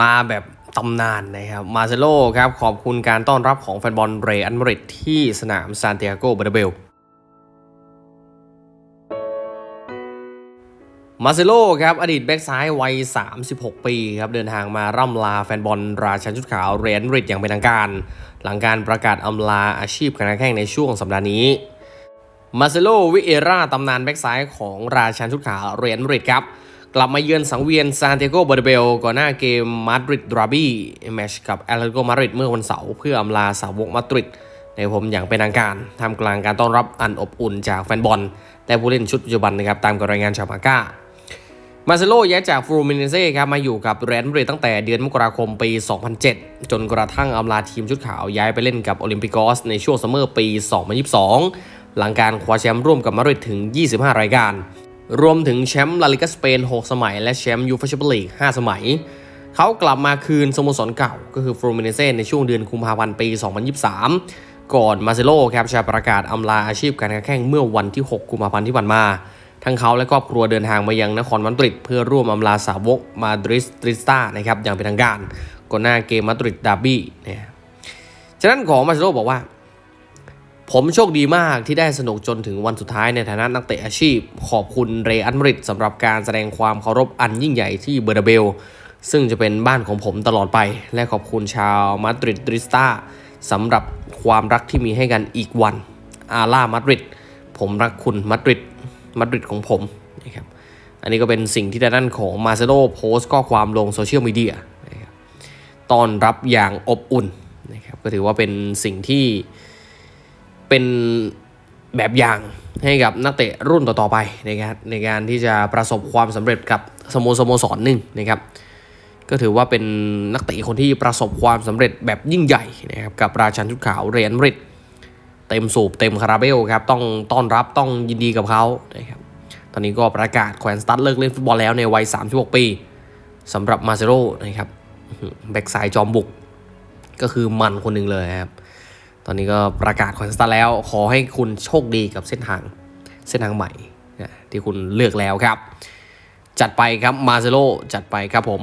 มาแบบตำนานนะครับ มาเซโลครับขอบคุณการต้อนรับของแฟนบอลเรอัลมาดริดที่สนามซานติอาโกบอร์เบลมาเซโลครับอดีตแบ็กซ้ายวัย 36 ปีครับเดินทางมาร่ำลาแฟนบอลราชันชุดขาวเรอัลมาดริดอย่างเป็นทางการ หลังการประกาศอำลาอาชีพการแข่งในช่วงสัปดาห์นี้มาเซโลวิเอราตำนานแบ็กซ้ายของราชันชุดขาวเรอัลมาดริดครับ กลับมาเยือนสังเวียนซานติโกเบอร์เบลก่อนหน้าเกมมาดริดดราบี้แมชกับแอตเลติโกมาดริดเมื่อวันเสาร์เพื่ออำลาสาวกมาดริดในผมอย่างเป็นทางการทำกลางการต้อนรับอันอบอุ่นจากแฟนบอลและผู้เล่นชุดปัจจุบันนะครับตามกับรายงานชาวมาก้ามาเซโลย้ายจากฟลูมิเนเซ่ครับมาอยู่กับเรอัลมาดริดตั้งแต่เดือนมกราคมปี 2007 จนกระทั่งอำลาทีมชุดขาวย้ายไปเล่นกับโอลิมปิกอสในช่วงซัมเมอร์ปี 2022 หลังการคว้าแชมป์ร่วมกับมาดริดถึง 25 รายการ รวมถึงแชมป์ลาลิกาสเปน 6 สมัย และแชมป์ยูฟ่าแชมเปี้ยนลีก 5 สมัย เขากลับมาคืนสโมสรเก่า ก็คือฟลูมิเนเซ่ในช่วงเดือนกุมภาพันธ์ปี 2023 ก่อนมาเซโลครับจะประกาศอำลาอาชีพการแข่งเมื่อวันที่ 6 กุมภาพันธ์ที่ผ่านมา ทั้งเขาและครอบครัวเดินทางมายังนครมาดริดเพื่อร่วมอำลาสาวกมาดริสตริสตานะครับอย่างเป็นทางการก่อนหน้าเกมมาดริดดาร์บี้เนี่ยฉะนั้นของมาเซโลบอกว่า ผมโชคดีมากที่ได้สนุกจนถึงวันสุดท้ายในฐานะนักเตะอาชีพ ขอบคุณเรอัลมาดริดสำหรับการแสดงความเคารพอันยิ่งใหญ่ที่เบอร์นาเบล ซึ่งจะเป็นบ้านของผมตลอดไป และขอบคุณชาวมาดริดดริสตาสำหรับความรักที่มีให้กันอีกวัน อาล่ามาดริดผมรักคุณมาดริดมาดริดของผมนะครับอันนี้ก็เป็นสิ่งที่ด้านของมาเซโลโพสต์ข้อความลงโซเชียลมีเดียต้อนรับอย่างอบอุ่นนะครับก็ถือว่าเป็นสิ่งที่ เป็นแบบอย่างให้กับนักเตะรุ่นต่อๆไปนะครับในการที่จะประสบความสำเร็จกับสโมสโมสรหนึ่งนะครับก็ถือว่าเป็นนักเตะคนที่ประสบความสำเร็จแบบยิ่งใหญ่นะครับกับราชันชุดขาวเรอัลมาดริดเต็มสูบเต็มคาราเบลครับต้องต้อนรับต้องยินดีกับเขานะครับตอนนี้ก็ประกาศแขวนสตั๊ดเลิกเล่นฟุตบอลแล้วในวัย 36 ปีสำหรับมาเซโรนะครับแบ็กซ้ายจอมบุกก็คือมันคนหนึ่งเลยครับ อนนี้ก็ประกาศคอนสตาแล้ว ขอให้คุณโชคดีกับเส้นทางเส้นทางใหม่ที่คุณเลือกแล้วครับ จัดไปครับมาเซโลจัดไปครับผม